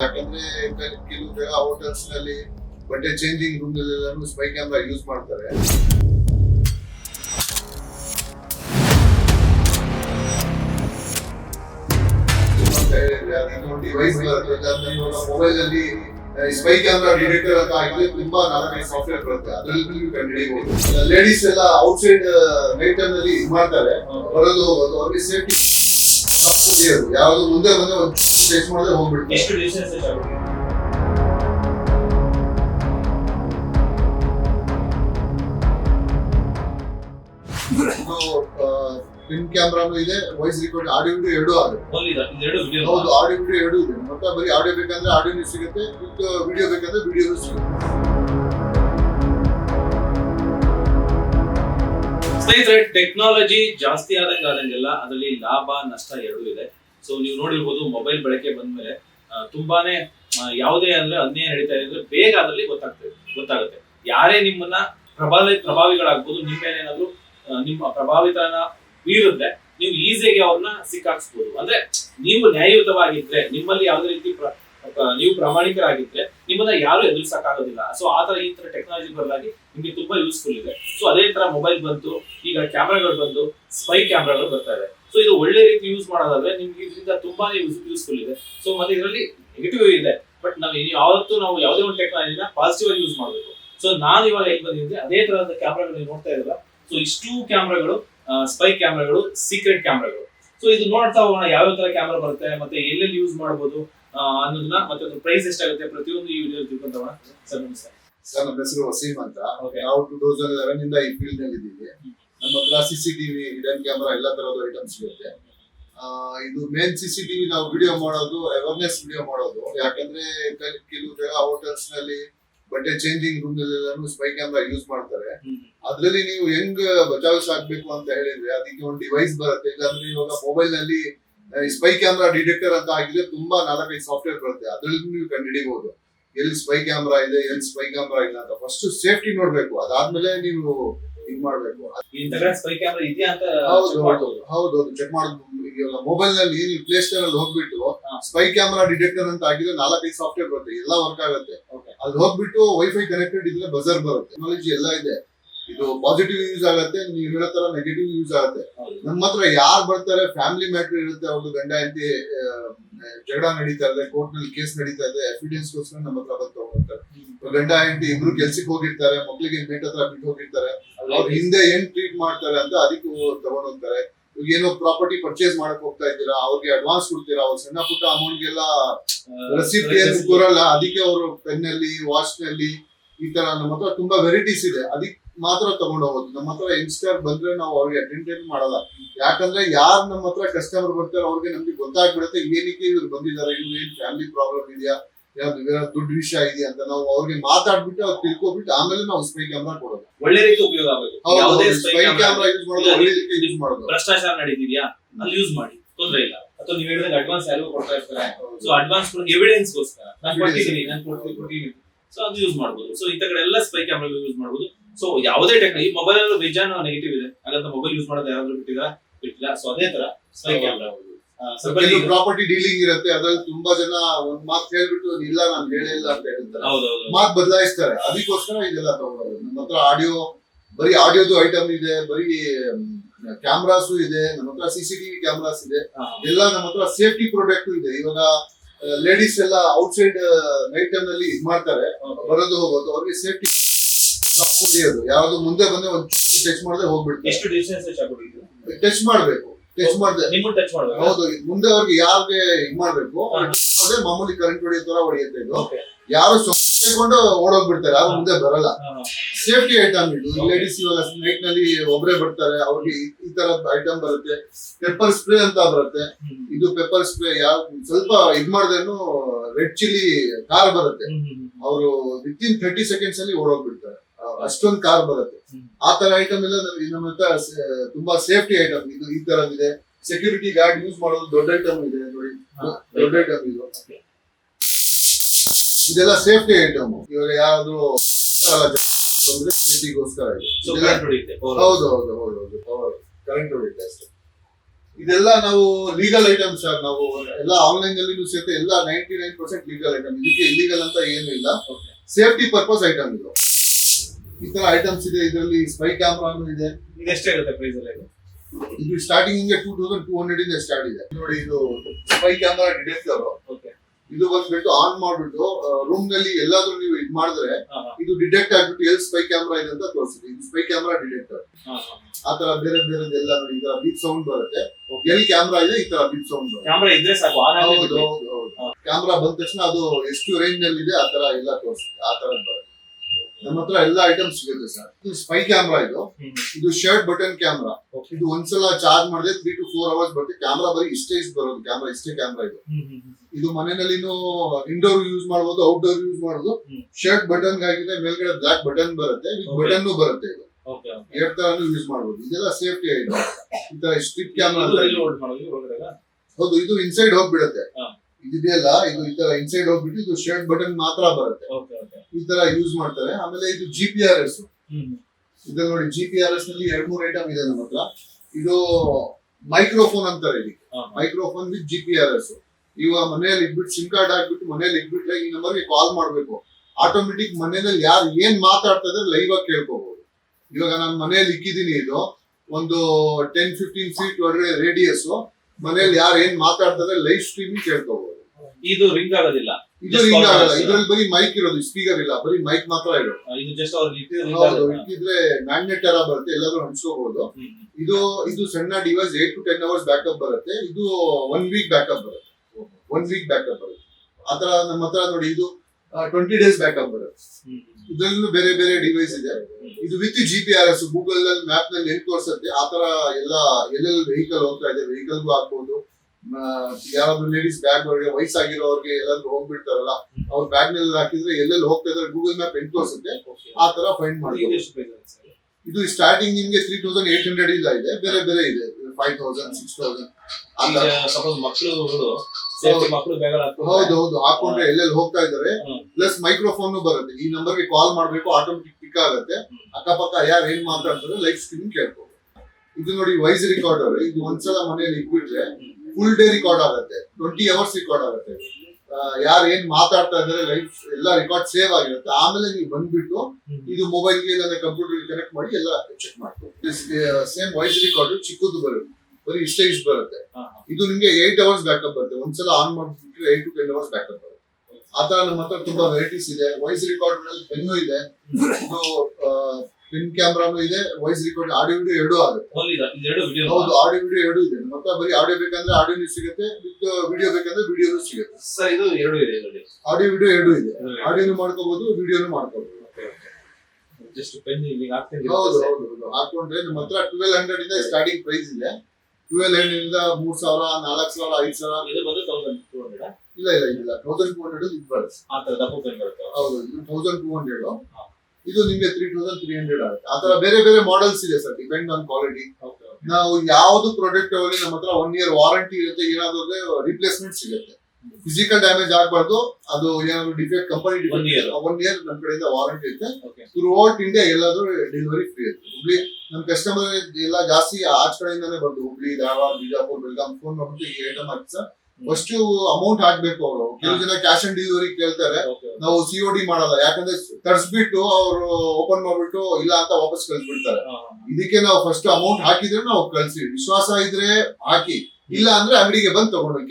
ಯಾಕಂದ್ರೆ ಕೆಲ- ಕೆಲವು ಜಾಗ ಹೋಟೆಲ್ಸ್ನಲ್ಲಿ ಬಟ್ಟೆ ಚೇಂಜಿಂಗ್ ರೂಮ್ ನಲ್ಲೆಲ್ಲಾನು ಸ್ಪೈ ಕ್ಯಾಮ್ರಾ ಯೂಸ್ ಮಾಡ್ತಾರೆ. ಡಿವೈಸ್ ಮೊಬೈಲ್ ಅಲ್ಲಿ ಸ್ಪೈ ಕ್ಯಾಮ್ರಾ ಡಿಟೆಕ್ಟರ್ ಅಂತ ಹಾಕಿದ್ರೆ ತುಂಬಾ ನಾಲ್ಕೈದು ಸಾಫ್ಟ್ವೇರ್ ಬರುತ್ತೆ. ಅದರಲ್ಲಿ ನೀವು ಕಂಡುಹಿಡಿಯಬಹುದು ಲೇಡೀಸ್ ಎಲ್ಲ ಔಟ್ಸೈಡ್ ನೈಟ್ ಟೈಮ್ ಇದು ಮಾಡ್ತಾರೆ. ಬರೋದು ಹೋಗೋದು ಅವ್ರಿಗೆ ಸೇಫ್ಟಿ ಮುಂದೆ ಬಂದ್ರೆ ಟೆಸ್ಟ್ ಮಾಡದೆ ಹೋಗ್ಬಿಡ್ತು ಎಷ್ಟು ಡಿಸ್ಟೆನ್ಸ್ ಪಿನ್ ಕ್ಯಾಮ್ರಾನು ಇದೆ ವಾಯ್ಸ್ ರೆಕಾರ್ಡ್ ಆಡಿಯೋ ವಿಡಿಯೋ ಎರಡು ಆಗುತ್ತೆ. ಹೌದು ಆಡಿಯೋ ವಿಡಿಯೋ ಎರಡೂ ಇದೆ. ಮತ್ತೆ ಬರೀ ಆಡಿಯೋ ಬೇಕಂದ್ರೆ ಆಡಿಯೋನು ಸಿಗುತ್ತೆ ವಿಡಿಯೋ ಬೇಕಂದ್ರೆ ವಿಡಿಯೋ ಸಿಗುತ್ತೆ. ಸ್ನೇಹಿತರೆ ಟೆಕ್ನಾಲಜಿ ಜಾಸ್ತಿ ಆದಂಗೆ ಆದಂಗೆಲ್ಲ ಅದರಲ್ಲಿ ಲಾಭ ನಷ್ಟ ಎರಡೂ ಇದೆ. ಸೊ ನೀವು ನೋಡಿರ್ಬೋದು ಮೊಬೈಲ್ ಬಳಕೆ ಬಂದ್ಮೇಲೆ ತುಂಬಾನೇ ಯಾವುದೇ ಅಂದ್ರೆ ಅನ್ಯಾಯ ನಡೀತಾ ಇದೆ ಅಂದ್ರೆ ಬೇಗ ಅದರಲ್ಲಿ ಗೊತ್ತಾಗ್ತದೆ, ಗೊತ್ತಾಗುತ್ತೆ. ಯಾರೇ ನಿಮ್ಮನ್ನ ಪ್ರಭಾವಿ ಪ್ರಭಾವಿಗಳಾಗ್ಬೋದು, ನಿಮ್ಮ ಮೇಲೆ ಏನಾದ್ರು ನಿಮ್ಮ ಪ್ರಭಾವಿತನ ಬೀರುತ್ತೆ ನೀವು ಈಸಿಯಾಗಿ ಅವ್ರನ್ನ ಸಿಕ್ಕಾಕ್ಸ್ಬೋದು. ಅಂದ್ರೆ ನೀವು ನ್ಯಾಯಯುತವಾಗಿದ್ರೆ, ನಿಮ್ಮಲ್ಲಿ ಯಾವುದೇ ರೀತಿ ನೀವು ಪ್ರಾಮಾಣಿಕರಾಗಿದ್ರೆ, ನಿಮ್ಮನ್ನ ಯಾರು ಎದುರಿಸಕ್ಕಾಗೋದಿಲ್ಲ. ಸೊ ಆತರ ತರ ಈ ತರ ಟೆಕ್ನಾಲಜಿ ಬರಲಾಗಿ ನಿಮ್ಗೆ ತುಂಬಾ ಯೂಸ್ಫುಲ್ ಇದೆ. ಸೊ ಅದೇ ತರ ಮೊಬೈಲ್ ಬಂತು, ಈಗ ಕ್ಯಾಮ್ರಾಗಳು ಬಂದು ಸ್ಪೈ ಕ್ಯಾಮ್ರಾಗಳು ಬರ್ತಾ ಇದೆ. ಸೊ ಇದು ಒಳ್ಳೆ ರೀತಿ ಯೂಸ್ ಮಾಡೋದಾದ್ರೆ ನಿಮ್ಗೆ ಇದರಿಂದ ತುಂಬಾನೇ ಯೂಸ್ ಯೂಸ್ಫುಲ್ ಇದೆ. ಸೊ ಮತ್ತೆ ಇದರಲ್ಲಿ ನೆಗೆಟಿವ್ ಇದೆ. ಬಟ್ ನಾವು ಯಾವತ್ತೂ ನಾವು ಯಾವುದೇ ಒಂದು ಟೆಕ್ನಾಲಜಿನ ಪಾಸಿಟಿವ್ ಆಗಿ ಯೂಸ್ ಮಾಡಬೇಕು. ಸೊ ನಾನು ಇವಾಗ ಎಲ್ಲಿ ಬಂದಿದ್ದೆ ಅದೇ ತರಹದ ಕ್ಯಾಮ್ರಾಗಳು ನೋಡ್ತಾ ಇರಲ್ಲ ಸೊ ಇಷ್ಟು ಕ್ಯಾಮ್ರಾಗಳು ಸ್ಪೈ ಕ್ಯಾಮ್ರಾಗಳು ಸೀಕ್ರೆಟ್ ಕ್ಯಾಮ್ರಾಗಳು ಸೊ ಇದು ನೋಡ್ತಾ ಹೋಗೋಣ ಯಾವ ತರ ಕ್ಯಾಮ್ರಾ ಬರುತ್ತೆ ಮತ್ತೆ ಎಲ್ಲೆಲ್ಲಿ ಯೂಸ್ ಮಾಡಬಹುದು ಅನ್ನೋದನ್ನ ಮತ್ತೆ ಅದ್ರ ಪ್ರೈಸ್ ಎಷ್ಟಾಗುತ್ತೆ ಪ್ರತಿಯೊಂದು ಈ ವಿಡಿಯೋ ತಿಳ್ಕೊಂತ ಸರ್ ನಮಸ್ತೆ. ಸರ್ ನಮ್ಮ ಹೆಸರು ವಸೀಮ್ ಅಂತ. ನಾವು ಟೂ ತೌಸಂಡ್ ಲೆವೆನ್ ಇಂದ ಈ ಫೀಲ್ಡ್ನಲ್ಲಿ ಇದ್ದೀವಿ. ನಮ್ಮ ಹತ್ರ C C TV hidden camera ಎಲ್ಲ ತರಹದ ಐಟಮ್ಸ್ ಇರುತ್ತೆ. ಇದು ಮೇನ್ ಸಿ ಸಿ ಟಿವಿ ನಾವು ವಿಡಿಯೋ ಮಾಡೋದು ಅವೇರ್ನೆಸ್ ವಿಡಿಯೋ ಮಾಡೋದು. ಯಾಕಂದ್ರೆ ಕೆಲ- ಕೆಲವು ಜಾಗ ಹೋಟೆಲ್ಸ್ನಲ್ಲಿ ಬಟ್ಟೆ ಚೇಂಜಿಂಗ್ ರೂಮ್ ಎಲ್ಲಾನು ಸ್ಪೈ ಕ್ಯಾಮ್ರಾ ಯೂಸ್ ಮಾಡ್ತಾರೆ. ಅದ್ರಲ್ಲಿ ನೀವು ಹೆಂಗ್ ಬಚಾವ್ ಆಗ್ಬೇಕು ಅಂತ ಹೇಳಿದ್ರೆ ಅದಕ್ಕೆ ಒಂದು ಡಿವೈಸ್ ಬರುತ್ತೆ. ಇಲ್ಲಾಂದ್ರೆ ಇವಾಗ ಮೊಬೈಲ್ನಲ್ಲಿ ಸ್ಪೈ ಕ್ಯಾಮ್ರಾ ಡಿಟೆಕ್ಟರ್ ಅಂತ ಆಗಿದೆ ತುಂಬಾ ನಾಲ್ಕೈದು ಸಾಫ್ಟ್ವೇರ್ ಬರುತ್ತೆ. ಅದ್ರಲ್ಲಿ ನೀವು ಕಂಡುಹಿಡಿಬಹುದು ಎಲ್ಲಿ ಸ್ಪೈ ಕ್ಯಾಮ್ರಾ ಇದೆ, ಎಲ್ಲಿ ಸ್ಪೈ ಕ್ಯಾಮ್ರಾ ಇಲ್ಲ ಅಂತ. ಫಸ್ಟ್ ಸೇಫ್ಟಿ ನೋಡ್ಬೇಕು. ಅದಾದ್ಮೇಲೆ ನೀವು ಇದ್ ಮಾಡ್ಬೇಕು. ಹೌದು ಹೌದು. ಹೌದು ಚೆಕ್ ಮಾಡೋದು ಇವಾಗ ಮೊಬೈಲ್ನಲ್ಲಿ ನೀವು ಪ್ಲೇ ಸ್ಟೋರ್ ಅಲ್ಲಿ ಹೋಗ್ಬಿಟ್ಟು. ಸ್ಪೈ ಕ್ಯಾಮರಾ ಡಿಟೆಕ್ಟರ್ ಅಂತ ಆಗಿದ್ರೆ ನಾಲ್ಕೈದು ಸಾಫ್ಟ್ವೇರ್ ಬರುತ್ತೆ. ಎಲ್ಲ ವರ್ಕ್ ಆಗುತ್ತೆ. ಅಲ್ಲಿ ಹೋಗ್ಬಿಟ್ಟು ವೈಫೈ ಕನೆಕ್ಟೆಡ್ ಇದ್ರೆ ಬಜರ್ ಬರುತ್ತೆ. ಟೆಕ್ನಾಲಜಿ ಎಲ್ಲ ಇದೆ. ಇದು ಪಾಸಿಟಿವ್ ಯೂಸ್ ಆಗುತ್ತೆ ನೀವು ಹೇಳೋ ತರ ನೆಗೆಟಿವ್ ಯೂಸ್ ಆಗುತ್ತೆ. ನಮ್ಮ ಹತ್ರ ಯಾರು ಬರ್ತಾರೆ ಫ್ಯಾಮಿಲಿ ಮ್ಯಾಟರ್ ಇರುತ್ತೆ ಅವ್ರದ್ದು ಗಂಡ ಹೆಂಡತಿ ಜಗಳ ನಡೀತಾ ಇದೆ ಕೋರ್ಟ್ನಲ್ಲಿ ಕೇಸ್ ನಡೀತಾ ಇದೆ ಎಫಿಡೆನ್ಸ್ ಗೋಸ್ಕರ ನಮ್ಮ ಹತ್ರ ಬಂದು ತಗೊಂಡ್ತಾರೆ ಗಂಡ ಹೆಂಡತಿ ಇಬ್ರು ಕೆಲ್ಸಕ್ಕೆ ಹೋಗಿರ್ತಾರೆ ಮಕ್ಳಿಗೆ ಮೇಟ್ ಹತ್ರ ಬಿಟ್ಟು ಹೋಗಿರ್ತಾರೆ. ಅವ್ರ ಹಿಂದೆ ಏನ್ ಟ್ರೀಟ್ ಮಾಡ್ತಾರೆ ಅಂತ ಅದಕ್ಕೆ ತಗೊಂಡ್ ಹೋಗ್ತಾರೆ ಏನೋ ಪ್ರಾಪರ್ಟಿ ಪರ್ಚೇಸ್ ಮಾಡಕ್ ಹೋಗ್ತಾ ಇದ್ದೀರಾ ಅವ್ರಿಗೆ ಅಡ್ವಾನ್ಸ್ ಕೊಡ್ತೀರಾ ಅವ್ರು ಸಣ್ಣ ಪುಟ್ಟ ಅಮೌಂಟ್ ಗೆಲ್ಲ ರೆಸಿಪ್ಟ್ ಏನು ಕೊರಲ್ಲ ಅದಕ್ಕೆ ಅವರು ಪೆನ್ ಅಲ್ಲಿ ವಾಚ್ನಲ್ಲಿ ಈ ತರ ನಮ್ಮ ಹತ್ರ ತುಂಬಾ ವೆರೈಟೀಸ್ ಇದೆ. ಅದಕ್ಕೆ ಮಾತ್ರ ತಗೊಂಡ್ ಹೋಗೋದು ನಮ್ಮ ಹತ್ರ ಯಂಗ್ಸ್ಟರ್ ಬಂದ್ರೆ ನಾವು ಅವ್ರಿಗೆ ಅಟೆಂಡ್ ಮಾಡಲ್ಲ. ಯಾಕಂದ್ರೆ ಯಾರು ನಮ್ಮ ಹತ್ರ ಕಸ್ಟಮರ್ ಬರ್ತಾರೆ ಅವ್ರಿಗೆ ನಮ್ಗೆ ಗೊತ್ತಾಗ್ಬಿಡುತ್ತೆ ಏನಕ್ಕೆ ಇವ್ರು ಬಂದಿದ್ದಾರೆ ಇವ್ರು ಏನ್ ಫ್ಯಾಮಿಲಿ ಪ್ರಾಬ್ಲಮ್ ಇದೆಯಾ ಯಾವ್ದು ದುಡ್ಡು ವಿಷಯ ಇದೆ ಅಂತ ನಾವು ಅವ್ರಿಗೆ ಮಾತಾಡ್ಬಿಟ್ಟು ಅವ್ರು ತಿಳ್ಕೊಬಿಟ್ಟು ಆಮೇಲೆ ನಾವು ಸ್ಪೈ ಕ್ಯಾಮ್ರಾ ಕೊಡೋದು. ಒಳ್ಳೆ ರೀತಿ ಉಪಯೋಗ ಆಗಬೇಕು ಯಾವುದೇ ಸ್ಪೈ ಕ್ಯಾಮ್ರಾ ಯೂಸ್ ಮಾಡೋದು ಒಳ್ಳೆ ರೀತಿ ಯೂಸ್ ಮಾಡೋದು. ಭ್ರಷ್ಟಾಚಾರ ನಡೀತಿದ್ಯಾ? ಅಲ್ಲಿ ಯೂಸ್ ಮಾಡಿ. ತೊಂದ್ರೆ ಇಲ್ಲ. ಅಥವಾ ನೀವು ಹೇಳಿದ್ರೆ ಅಡ್ವಾನ್ಸ್ ಯಾರಿಗೂ ಕೊಡ್ತಾ ಇರ್ತಾರೆ? ಸೊ ಅಡ್ವಾನ್ಸ್ ಎವಿಡೆನ್ಸ್ ಗೋಸ್ಕರ. ನಾನು ಕೊಟ್ಟಿದ್ದೀನಿ ನಾನು ಕೊಡ್ತೀನಿ ಕೊಟ್ಟಿದ್ದೀನಿ ಸೊ ಅದು ಯೂಸ್ ಮಾಡ್ಬೋದು. ಸೊ ಇಂಥ ಕಡೆ ಎಲ್ಲ ಸ್ಪೈ ಕ್ಯಾಮ್ರಾ ಯೂಸ್ ಮಾಡ್ಬೋದು. ಸೊ ಯಾವುದೇ ಟೆಕ್ನಾಲಜಿ ಈ ಮೊಬೈಲ್ ಅಲ್ಲಿ ಬೇಜಾನ್ ನೆಗೆಟಿವ್ ಇದೆ. ಹಾಗಂತ ಮೊಬೈಲ್ ಯೂಸ್ ಮಾಡೋದು ಯಾರಾದ್ರೂ ಬಿಟ್ಟಿದ್ರ? ಬಿಟ್ಟಿಲ್ಲ. ಸೊ ಅದೇ ತರ ಸ್ಪೈ. ಕ್ಯಾಮ್ರಾ ಕೆಲವು ಪ್ರಾಪರ್ಟಿ ಡೀಲಿಂಗ್ ಇರುತ್ತೆ ಅದ್ರಲ್ಲಿ ತುಂಬಾ ಜನ ಒಂದ್ ಮಾತು ಹೇಳ್ಬಿಟ್ಟು ಇಲ್ಲ ನಾನು ಹೇಳಿಲ್ಲ ಅಂತ ಹೇಳ್ತಾರೆ. ಮಾತ್ ಬದಲಾಯಿಸ್ತಾರೆ. ಅದಕ್ಕೋಸ್ಕರ ಇದೆಲ್ಲ ತಗೊಳ್ಳೋದು. ನಮ್ಮ ಹತ್ರ ಆಡಿಯೋ ಬರೀ ಆಡಿಯೋದು ಐಟಮ್ ಇದೆ ಬರೀ ಕ್ಯಾಮ್ರಾಸು ಇದೆ ನಮ್ಮ ಹತ್ರ ಸಿ ಸಿ ಟಿವಿ ಕ್ಯಾಮ್ರಾಸ್ ಇದೆ ಎಲ್ಲ ನಮ್ಮ ಹತ್ರ ಸೇಫ್ಟಿ ಪ್ರಾಡಕ್ಟ್ ಇದೆ. ಇವಾಗ ಲೇಡೀಸ್ ಎಲ್ಲ ಔಟ್ಸೈಡ್ ನೈಟ್ ಟೈಮ್ನಲ್ಲಿ ಇದ್ ಮಾಡ್ತಾರೆ. ಬರೋದು ಹೋಗೋದು ಅವ್ರಿಗೆ ಸೇಫ್ಟಿ ಹೊಡಿಯೋದು ಯಾವ್ದು ಮುಂದೆ ಬಂದ್ರೆ ಒಂದ್ ಟಚ್ ಮಾಡದೆ ಹೋಗ್ಬಿಡ್ತಾರೆ. ಆಗ್ಬಿಟ್ಟಿದೆ ಟಚ್ ಮಾಡ್ಬೇಕು. ಟಚ್ ಮಾಡ್ದೆ. ಟಚ್ ಮಾಡ್ಬೇಕು. ಹೌದು ಮುಂದೆ ಅವ್ರಿಗೆ ಯಾರಿಗೆ ಇದ್ ಮಾಡ್ಬೇಕು. ಅದೇ ಮಾಮೂಲಿ ಕರೆಂಟ್ ಹೊಡಿಯೋ ತರ ಹೊಡಿಯುತ್ತೆ ಇದು. Okay. ಯಾರು ಸೇರ್ಕೊಂಡು ಓಡೋಗ್ಬಿಡ್ತಾರೆ ಯಾರು ಮುಂದೆ ಬರಲ್ಲ. ಸೇಫ್ಟಿ ಐಟಮ್ ಇದು. ಲೇಡೀಸ್ ಇವಾಗ ನೈಟ್ನಲ್ಲಿ ಒಬ್ರೇ ಬರ್ತಾರೆ ಅವ್ರಿಗೆ ಈ- ಈ ತರ ಐಟಮ್ ಬರುತ್ತೆ. ಪೆಪ್ಪರ್ ಸ್ಪ್ರೇ ಅಂತ ಬರುತ್ತೆ. ಇದು ಪೆಪ್ಪರ್ ಸ್ಪ್ರೇ ಯಾವ ಸ್ವಲ್ಪ ಇದ್ ಮಾಡ್ದೇನು ರೆಡ್ ಚಿಲ್ಲಿ ಕಾರ್ ಬರುತ್ತೆ. ಅವರು ವಿತ್ ಇನ್ ಥರ್ಟಿ ಸೆಕೆಂಡ್ಸ್ ಅಲ್ಲಿ ಓಡೋಗ್ಬಿಡ್ತಾರೆ. ಅಷ್ಟೊಂದು ಕಾರ್ ಬರುತ್ತೆ. ಆ ತರ ಐಟಮ್ ಎಲ್ಲ ನಮ್- ನಮ್ಮ ಹತ್ರ ತುಂಬಾ ಸೇಫ್ಟಿ ಐಟಮ್ ಇದು ಈ ತರದಿದೆ ಸೆಕ್ಯೂರಿಟಿ ಗಾರ್ಡ್ ಯೂಸ್ ಮಾಡೋದು ದೊಡ್ಡ ಐಟಮ್ ಇದೆ ನೋಡಿ. ದೊಡ್ಡ ಐಟಮ್ ಇದು. ಇದೆಲ್ಲ ಸೇಫ್ಟಿ ಐಟಮ್ ಇವಾಗ ಯಾರಾದ್ರೂ ಬಂದ್ರೆ ಸೇಫ್ಟಿಗೋಸ್ಕರ ಇದು. ಹೌದು ಹೌದು ಹೌದು ಹೌದು. ಪವರ್ ಕರೆಂಟ್ ಹೊಡೆಯುತ್ತೆ ಅಷ್ಟೇ. ಇದೆಲ್ಲ ನಾವು ಲೀಗಲ್ ಐಟಮ್ ಸರ್ ನಾವು ಎಲ್ಲ ಆನ್ಲೈನ್ ಅಲ್ಲಿ ಸೇರಿಸಿ ಎಲ್ಲ ninety nine percent legal item ಇದಕ್ಕೆ ಇಲ್ಲಿಗಲ್ ಅಂತ ಏನು ಇಲ್ಲ. ಸೇಫ್ಟಿ ಪರ್ಪಸ್ ಐಟಮ್ ಇದು. ಈ ತರ ಐಟಮ್ಸ್ ಇದೆ ಇದರಲ್ಲಿ ಸ್ಪೈ ಕ್ಯಾಮ್ರಾನು ಇದೆ. ಇದೆಷ್ಟಾಗುತ್ತೆ ಪ್ರೈಸ್ ಎಲ್ಲ ಇದು? ಇದು ಸ್ಟಾರ್ಟಿಂಗ್ ಇಂದ ಟೂ ತೌಸಂಡ್ ಟೂ ಹಂಡ್ರೆಡ್ ಇಂದ ಸ್ಟಾರ್ಟ್ ಇದೆ. ನೋಡಿ ಇದು ಸ್ಪೈ ಕ್ಯಾಮ್ರಾ ಡಿಟೆಕ್ಟರ್ ಓಕೆ ಇದು ಬಂದ್ಬಿಟ್ಟು ಆನ್ ಮಾಡ್ಬಿಟ್ಟು ರೂಮ್ನಲ್ಲಿ ಎಲ್ಲಾದ್ರೂ ನೀವು ಇದು ಮಾಡಿದ್ರೆ ಇದು ಡಿಟೆಕ್ಟ್ ಆಗ್ಬಿಟ್ಟು ಎಲ್ಲಿ ಸ್ಪೈ ಕ್ಯಾಮ್ರಾ ಇದೆ ಅಂತ ತೋರಿಸುತ್ತೆ ಇದು ಸ್ಪೈ ಕ್ಯಾಮ್ರಾ ಡಿಟೆಕ್ಟರ್ ಆ ತರ ಬೇರೆ ಬೇರೆ ಎಲ್ಲ ನೋಡಿ ಈ ತರ ಬೀಪ್ ಸೌಂಡ್ ಬರುತ್ತೆ. ಎಲ್ಲಿ ಕ್ಯಾಮ್ರಾ ಇದೆ ಈ ತರ ಬೀಪ್ ಸೌಂಡ್ ಕ್ಯಾಮ್ರಾ ಇದ್ರೆ ಸಾಕು ಆನ್ ಕ್ಯಾಮ್ರಾ ಬಂದ ತಕ್ಷಣ ಅದು ಎಷ್ಟು ರೇಂಜ್ನಲ್ಲಿ ಇದೆ ಆ ತರ ಎಲ್ಲ ತೋರಿಸುತ್ತೆ ಆ ತರ ಬರುತ್ತೆ. ನಮ್ಮ ಹತ್ರ ಎಲ್ಲ ಐಟಮ್ಸ್ ಸಿಗುತ್ತೆ ಸರ್ ಇದು ಸ್ಪೈ ಕ್ಯಾಮ್ರಾ ಇದು. ಇದು ಶರ್ಟ್ ಬಟನ್ ಕ್ಯಾಮ್ರಾ. ಇದು ಒಂದ್ಸಲ ಚಾರ್ಜ್ ಮಾಡಿದ್ರೆ ತ್ರೀ ಟು ಫೋರ್ ಅವರ್ಸ್ ಬರುತ್ತೆ. ಕ್ಯಾಮ್ರಾ ಬರೀ ಇಷ್ಟೇ ಇಷ್ಟು ಬರೋದು. ಕ್ಯಾಮ್ರಾ ಇಷ್ಟೇ ಕ್ಯಾಮ್ರಾ ಇದು. ಇದು ಮನೆಯಲ್ಲಿನೂ ಇಂಡೋರ್ ಯೂಸ್ ಮಾಡಬಹುದು ಔಟ್ಡೋರ್ ಯೂಸ್ ಮಾಡೋದು ಶರ್ಟ್ ಬಟನ್ ಆಗಿದೆ ಮೇಲ್ಗಡೆ ಬ್ಲಾಕ್ ಬಟನ್ ಬರುತ್ತೆ. ಬಟನ್ ಬರುತ್ತೆ ಇದು. ಎರಡ್ ತರನು ಯೂಸ್ ಮಾಡಬಹುದು ಇದೆಲ್ಲ ಸೇಫ್ಟಿ ಐಟಮ್ ಈ ತರ ಸ್ಟ್ರಿಕ್ ಕ್ಯಾಮ್ರಾ ಹೌದು ಇದು ಇನ್ಸೈಡ್ ಹೋಗ್ಬಿಡುತ್ತೆ. ಇದೆಯಲ್ಲ ಇದು ಈ ತರ ಇನ್ಸೈಡ್ ಹೋಗ್ಬಿಟ್ಟು ಇದು ಶರ್ಟ್ ಬಟನ್ ಮಾತ್ರ ಬರುತ್ತೆ. ಈ ತರ ಯೂಸ್ ಮಾಡ್ತಾರೆ. ಆಮೇಲೆ ಇದು ಜಿ ಪಿ ಆರ್ ಎಸ್ ಇದು ನೋಡಿ ಜಿ ಪಿ ಆರ್ ಎಸ್ನಲ್ಲಿ ಎರಡ್ ಮೂರ್ ಐಟಮ್ ಇದೆ ನಮ್ಮ ಹತ್ರ. ಇದು ಮೈಕ್ರೋಫೋನ್ ಅಂತಾರೆ ಇಲ್ಲಿ. Microphone with G P R S ಇವಾಗ ಮನೆಯಲ್ಲಿ ಇಟ್ಬಿಟ್ಟು ಸಿಮ್ ಕಾರ್ಡ್ ಹಾಕ್ಬಿಟ್ಟು ಮನೆಯಲ್ಲಿ ಇಟ್ಬಿಟ್ರೆ ಈ ನಂಬರ್ಗೆ ಕಾಲ್ ಮಾಡಬೇಕು. ಆಟೋಮೆಟಿಕ್ ಮನೆಯಲ್ಲಿ ಯಾರು ಏನ್ ಮಾತಾಡ್ತಾ ಇದ್ರೆ ಲೈವ್ ಆಗಿ ಕೇಳ್ಕೋಬಹುದು ಇವಾಗ ನಾನು ಮನೆಯಲ್ಲಿ ಇಕ್ಕಿದೀನಿ ಇದು. ಒಂದು ಟೆನ್ ಫಿಫ್ಟೀನ್ ಫೀಟ್ ಒಳಗಡೆ ರೇಡಿಯಸ್ ಮನೆಯಲ್ಲಿ ಯಾರು ಏನ್ ಮಾತಾಡ್ತಾ ಇದ್ರೆ ಲೈವ್ ಸ್ಟ್ರೀಮಿಂಗ್ ಕೇಳ್ಕೋಬಹುದು ಇದು ರಿಂಗ್ ಆಗೋದಿಲ್ಲ. ಇದು ಆಗಲ್ಲ ಇದ್ರಲ್ಲಿ ಬರೀ ಮೈಕ್ ಇರೋದು ಸ್ಪೀಕರ್ ಇಲ್ಲ ಬರೀ ಮೈಕ್ ಮಾತ್ರ ಇರೋದು. ಇದು ಜಸ್ಟ್ ಇಟ್ಟಿದ್ರೆ ring ಹೌದು ಇಟ್ಟಿದ್ರೆ ಮ್ಯಾಗ್ನೆಟ್ ತರ ಬರುತ್ತೆ ಎಲ್ಲಾದ್ರೂ ಹಂಚ್ಕೋಬಹುದು ಇದು ಇದು ಸಣ್ಣ device eight to ten hours backup ಬರುತ್ತೆ. ಇದು ಒನ್ ವೀಕ್ ಬ್ಯಾಕಪ್ ಬರುತ್ತೆ. ಒನ್ ವೀಕ್ ಬ್ಯಾಕಪ್ ಬರುತ್ತೆ. ಆತರ ನಮ್ಮ ಹತ್ರ ನೋಡಿ ಇದು ಟ್ವೆಂಟಿ ಡೇಸ್ ಬ್ಯಾಕಪ್ ಬರುತ್ತೆ. ಇದ್ರಲ್ಲೂ ಬೇರೆ ಬೇರೆ ಡಿವೈಸ್ ಇದೆ. ಇದು with G P R S ಗೂಗಲ್ನಲ್ಲಿ ಮ್ಯಾಪ್ನಲ್ಲಿ ಹೆಂಗ್ ತೋರಿಸುತ್ತೆ ಆತರ ಎಲ್ಲ ಎಲ್ಲೆಲ್ಲಿ ವೆಹಿಕಲ್ ಹೋಗ್ತಾ ಇದೆ ವೆಹಿಕಲ್ಗೂ ಹಾಕ್ಬಹುದು ಯಾರಾದ್ರೂ ಲೇಡೀಸ್ ಬ್ಯಾಗ್ ಒಳಗೆ ವಯಸ್ಸಾಗಿರೋರಿಗೆ ಎಲ್ಲಾದ್ರೂ ಹೋಗ್ಬಿಡ್ತಾರಲ್ಲ ಅವ್ರ ಬ್ಯಾಗ್ನಲ್ಲಿ ಹಾಕಿದ್ರೆ ಎಲ್ಲೆಲ್ಲಿ ಹೋಗ್ತಾ ಇದಾರೆ ಗೂಗಲ್ ಮ್ಯಾಪ್ ಎಂಟು ತೋರಿಸುತ್ತೆ ಆ ತರ ಫೈಂಡ್ ಸರ್. ಇದು ಸ್ಟಾರ್ಟಿಂಗ್ ನಿಮ್ಗೆ ತ್ರೀ ತೌಸಂಡ್ ಏಟ್ ಹಂಡ್ರೆಡ್ ಇಂದ ಇದೆ ಬೇರೆ ಬೇರೆ ಇದೆ five thousand six thousand suppose ಮಕ್ಕಳು ಹೌದು. ಹೌದು ಹಾಕೊಂಡ್ರೆ ಎಲ್ಲೆಲ್ಲಿ ಹೋಗ್ತಾ ಇದಾರೆ ಪ್ಲಸ್ ಮೈಕ್ರೋಫೋನ್ ಬರುತ್ತೆ. ಈ ನಂಬರ್ಗೆ ಕಾಲ್ ಮಾಡ್ಬೇಕು ಆಟೋಮೆಟಿಕ್ ಪಿಕ್ ಆಗುತ್ತೆ. ಅಕ್ಕಪಕ್ಕ ಯಾರು ಏನ್ ಮಾತಾಡ್ತಾರೆ ಲೈವ್ ಸ್ಕ್ರೀನ್ ಕೇಳ್ಬೋದು ಇದು ನೋಡಿ ವಾಯ್ಸ್ ರೆಕಾರ್ಡರ್ ಇದು ಒಂದ್ಸಲ ಮನೆಯಲ್ಲಿ ಇಟ್ಬಿಟ್ರೆ ಫುಲ್ ಡೇ ರೆಕಾರ್ಡ್ ಆಗುತ್ತೆ ಟ್ವೆಂಟಿ ಅವರ್ಸ್ ರೆಕಾರ್ಡ್ ಆಗುತ್ತೆ. ಯಾರು ಏನ್ ಮಾತಾಡ್ತಾ ಇದ್ದಾರೆ ಲೈಫ್ ಎಲ್ಲ ರೆಕಾರ್ಡ್ ಸೇವ್ ಆಗಿರುತ್ತೆ. ಆಮೇಲೆ ನೀವು ಬಂದ್ಬಿಟ್ಟು ಇದು ಮೊಬೈಲ್ಗೆ ಇಲ್ಲ ಕಂಪ್ಯೂಟರ್ ಕನೆಕ್ಟ್ ಮಾಡಿ ಎಲ್ಲ ಚೆಕ್ ಮಾಡ್ಬೋದು. ಸೇಮ್ ವಾಯ್ಸ್ ರೆಕಾರ್ಡ್ ಚಿಕ್ಕದು ಬರುತ್ತೆ ಬರೀ ಇಷ್ಟೇ ಇಷ್ಟು ಬರುತ್ತೆ. ಇದು ನಿಮ್ಗೆ ಏಟ್ ಅವರ್ಸ್ ಬ್ಯಾಕಪ್ ಬರುತ್ತೆ ಒಂದ್ಸಲ ಆನ್ ಮಾಡಿಬಿಟ್ಟು eight to ten hours backup ಬರುತ್ತೆ. ಆ ತರ ನಮ್ಮ ಹತ್ರ ತುಂಬಾ ವೆರೈಟೀಸ್ ಇದೆ. ವಾಯ್ಸ್ ರೆಕಾರ್ಡ್ನಲ್ಲಿ ಪೆನ್ನು ಇದೆ. ಇದು ಪಿನ್ ಕ್ಯಾಮ್ರಾನು ಇದೆ ವಾಯ್ಸ್ ರೆಕಾರ್ಡ್ ಆಡಿಯೋ ವಿಡಿಯೋ ಎರಡೂ ಆಗುತ್ತೆ. ಹೌದು ಆಡಿಯೋ ವಿಡಿಯೋ ಎರಡೂ ಇದೆ. ಮತ್ತೆ ಬರೀ ಆಡಿಯೋ ಬೇಕಂದ್ರೆ ಆಡಿಯೋ ಸಿಗುತ್ತೆ ವಿತ್ ವಿಡಿಯೋ ಬೇಕಂದ್ರೆ ವಿಡಿಯೋನು ಸಿಗುತ್ತೆ. ಸರ್ ಇದು ಎರಡು ಇದೆ ಆಡಿಯೋ ವಿಡಿಯೋ ಎರಡೂ ಇದೆ. ಆಡಿಯೋನು ಮಾಡ್ಕೋಬಹುದು ವಿಡಿಯೋನು ಮಾಡ್ಕೋಬಹುದು ಜಸ್ಟ್ ಪೆನ್ ಇಲ್ಲಿ ಹಾಕ್ತೀನಿ. ಹೌದು ಹೌದು ಹಾಕೊಂಡ್ರೆ ನಮ್ಮ ಹತ್ರ ಟ್ವೆಲ್ ಹಂಡ್ರೆಡ್ ಇಂದ ಸ್ಟಾರ್ಟಿಂಗ್ ಪ್ರೈಸ್ ಇದೆ. ಟ್ವೆಲ್ ಹಂಡ್ರೆಡ್ ಇಂದ ಮೂರ್ ಸಾವಿರ ನಾಲ್ಕು ಸಾವಿರ ಐದು ಸಾವಿರ. ತೌಸಂಡ್ ಟೂ ಹಂಡ್ರೆಡ್ ಇಲ್ಲ ಇಲ್ಲ ಇಲ್ಲ. ತೌಸಂಡ್ ಟೂ ಹಂಡ್ರೆಡ್ ಇದು ಬರುತ್ತೆ. ಹೌದು ಇದು ತೌಸಂಡ್ ಟೂ ಹಂಡ್ರೆಡ್ ಇದು ನಿಮಗೆ ತ್ರೀ ತೌಸಂಡ್ ತ್ರೀ ಹಂಡ್ರೆಡ್ ಆಗುತ್ತೆ. ಆತರ ತರ ಬೇರೆ ಬೇರೆ ಮಾಡೆಲ್ಸ್ ಇದೆ ಸರ್ ಡಿಪೆಂಡ್ ಆನ್ ಕ್ವಾಲಿಟಿ ನಾವು ಯಾವ್ದು ಪ್ರಾಡಕ್ಟ್ ಅಲ್ಲಿ ನಮ್ಮ ಹತ್ರ ಒನ್ ಇಯರ್ ವಾರಂಟಿ ಇರುತ್ತೆ ಏನಾದ್ರು ರಿಪ್ಲೇಸ್ಮೆಂಟ್ ಸಿಗುತ್ತೆ ಫಿಸಿಕಲ್ ಡ್ಯಾಮೇಜ್ ಆಗಬಾರ್ದು ಅದು ಏನಾದ್ರು defect company one year one year ನಮ್ಮ ಕಡೆಯಿಂದ ವಾರಂಟಿ ಇರುತ್ತೆ. ಥ್ರೂ ಔಟ್ ಇಂಡಿಯಾ ಎಲ್ಲಾದ್ರೂ ಡೆಲಿವರಿ ಫ್ರೀ ಇರುತ್ತೆ. ಹುಬ್ಳಿ ನಮ್ಮ ಕಸ್ಟಮರ್ ಎಲ್ಲ ಜಾಸ್ತಿ ಆಚ ಕಡೆಯಿಂದಾನೇ ಬಂದು ಹುಬ್ಳಿ ಧಾರವಾಡ ಬಿಜಾಪುರ್ ಬೆಳಗಾಂ ಫೋನ್ ಮಾಡ್ಬಿಟ್ಟು ಈ ಐಟಮ್ ಹಾಕಿ ಸರ್. ಫಸ್ಟ್ ಅಮೌಂಟ್ ಹಾಕ್ಬೇಕು ಅವರು. ಕೆಲವು ಜನ ಕ್ಯಾಶ್ ಆನ್ ಡೆಲಿವರಿ ಕೇಳ್ತಾರೆ. ನಾವು ಸಿ ಡಿ ಮಾಡಲ್ಲ. ಯಾಕಂದ್ರೆ ತರ್ಸ್ಬಿಟ್ಟು ಅವರು ಓಪನ್ ಮಾಡ್ಬಿಟ್ಟು ಇಲ್ಲ ಅಂತ ವಾಪಸ್ ಕಳ್ಸ್ಬಿಡ್ತಾರೆ. ಇದಕ್ಕೆ ನಾವು ಫಸ್ಟ್ ಅಮೌಂಟ್ ಹಾಕಿದ್ರೆ ನಾವು ಕಳ್ಸಿ. ವಿಶ್ವಾಸ ಇದ್ರೆ ಹಾಕಿ. ಇಲ್ಲ ಅಂದ್ರೆ ಅಂಗಡಿಗೆ ಬಂದು ತಗೊಂಡು